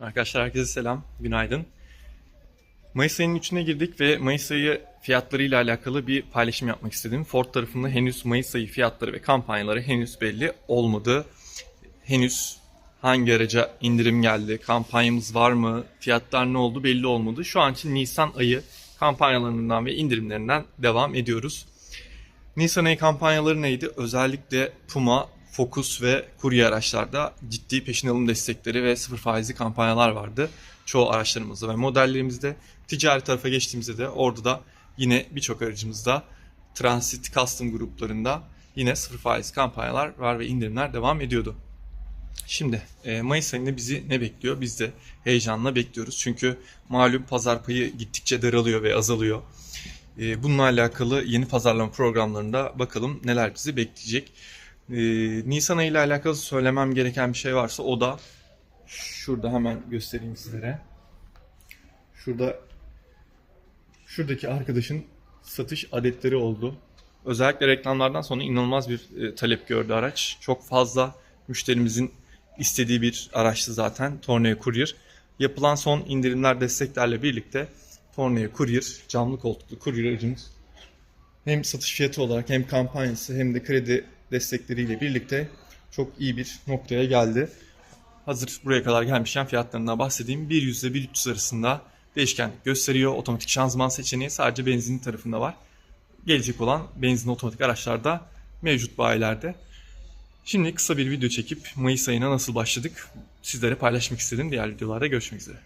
Arkadaşlar herkese selam, günaydın. Mayıs ayının 3'üne girdik ve Mayıs ayı fiyatlarıyla alakalı bir paylaşım yapmak istedim. Ford tarafında henüz Mayıs ayı fiyatları ve kampanyaları henüz belli olmadı. Henüz hangi araca indirim geldi, kampanyamız var mı, fiyatlar ne oldu belli olmadı. Şu an için Nisan ayı kampanyalarından ve indirimlerinden devam ediyoruz. Nisan ayı kampanyaları neydi? Özellikle Puma, Focus ve kurye araçlarda ciddi peşin alım destekleri ve sıfır faizli kampanyalar vardı. Çoğu araçlarımızda ve modellerimizde. Ticari tarafa geçtiğimizde de orada da yine birçok aracımızda Transit Custom gruplarında yine sıfır faiz kampanyalar var ve indirimler devam ediyordu. Şimdi e, Mayıs ayında bizi ne bekliyor? Biz de heyecanla bekliyoruz. Çünkü malum pazar payı gittikçe daralıyor ve azalıyor. E, bununla alakalı yeni pazarlama programlarında bakalım neler bizi bekleyecek. E, Nisan ayı ile alakalı söylemem gereken bir şey varsa o da şurada hemen göstereyim sizlere. Şurada şuradaki arkadaşın satış adetleri oldu. Özellikle reklamlardan sonra inanılmaz bir e, talep gördü araç. Çok fazla müşterimizin istediği bir araçtı zaten Tornado Courier. Yapılan son indirimler desteklerle birlikte Tornado Courier, camlı koltuklu Courier aracımız hem satış fiyatı olarak hem kampanyası hem de kredi destekleriyle birlikte çok iyi bir noktaya geldi. Hazır buraya kadar gelmişken fiyatlarından bahsedeyim. 100 ile 1300 arasında değişkenlik gösteriyor. Otomatik şanzıman seçeneği sadece benzinli tarafında var. Gelecek olan benzinli otomatik araçlarda mevcut bayilerde. Şimdi kısa bir video çekip Mayıs ayına nasıl başladık sizlere paylaşmak istedim. Diğer videolarda görüşmek üzere.